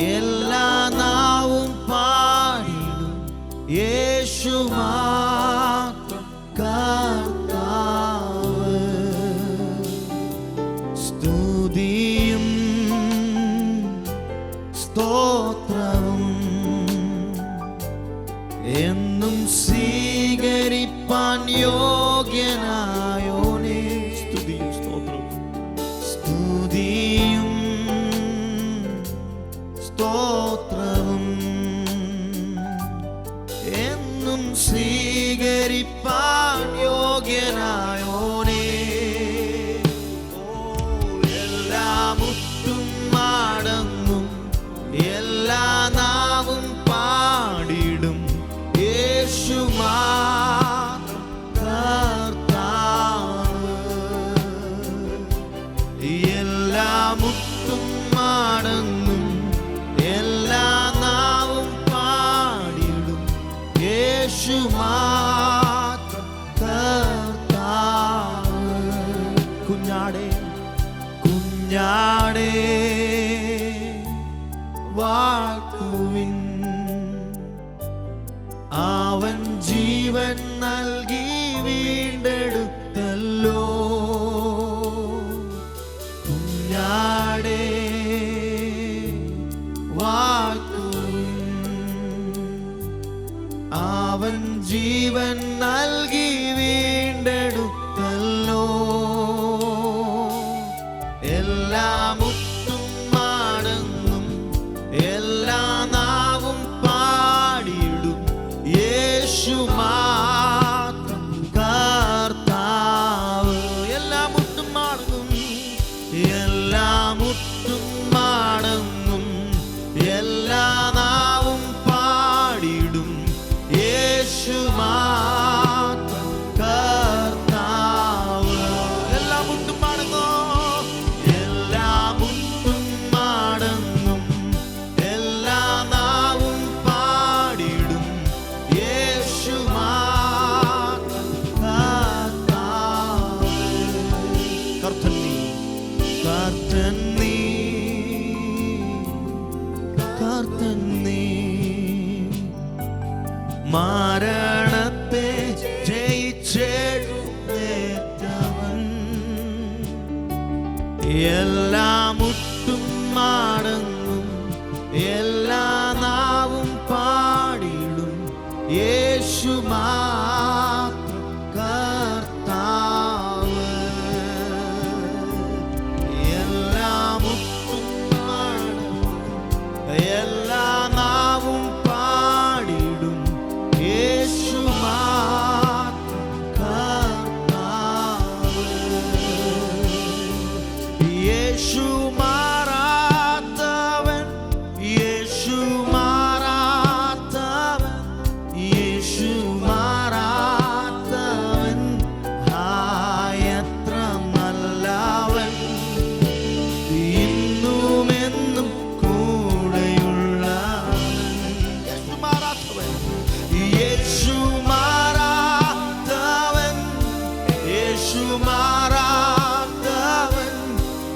എല്ലാ നാവും പാടിടും യേശുമാ കർത്താവ്. സ്തുതിയും സ്തോത്രവും otra അവൻ ജീവൻ നൽകി വീണ്ടെടുത്തല്ലോ. അവൻ ജീവൻ നൽകി കർത്തൻ മരണത്തെ എല്ലാ എല്ലാ നാവും പാടിടും. യേശു true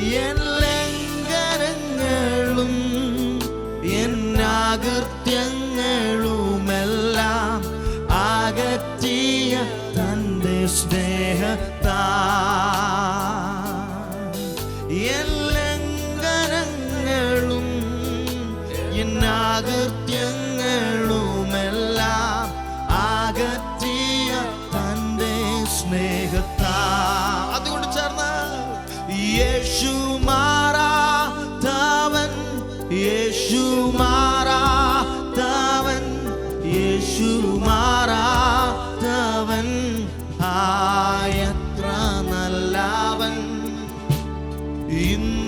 y en യേശു മാറാത്തവൻ യേശു മാറാത്തവൻ യേശു മാറാത്തവൻ. ആയത്ര നല്ലവൻ. ഇന്നുമെന്നും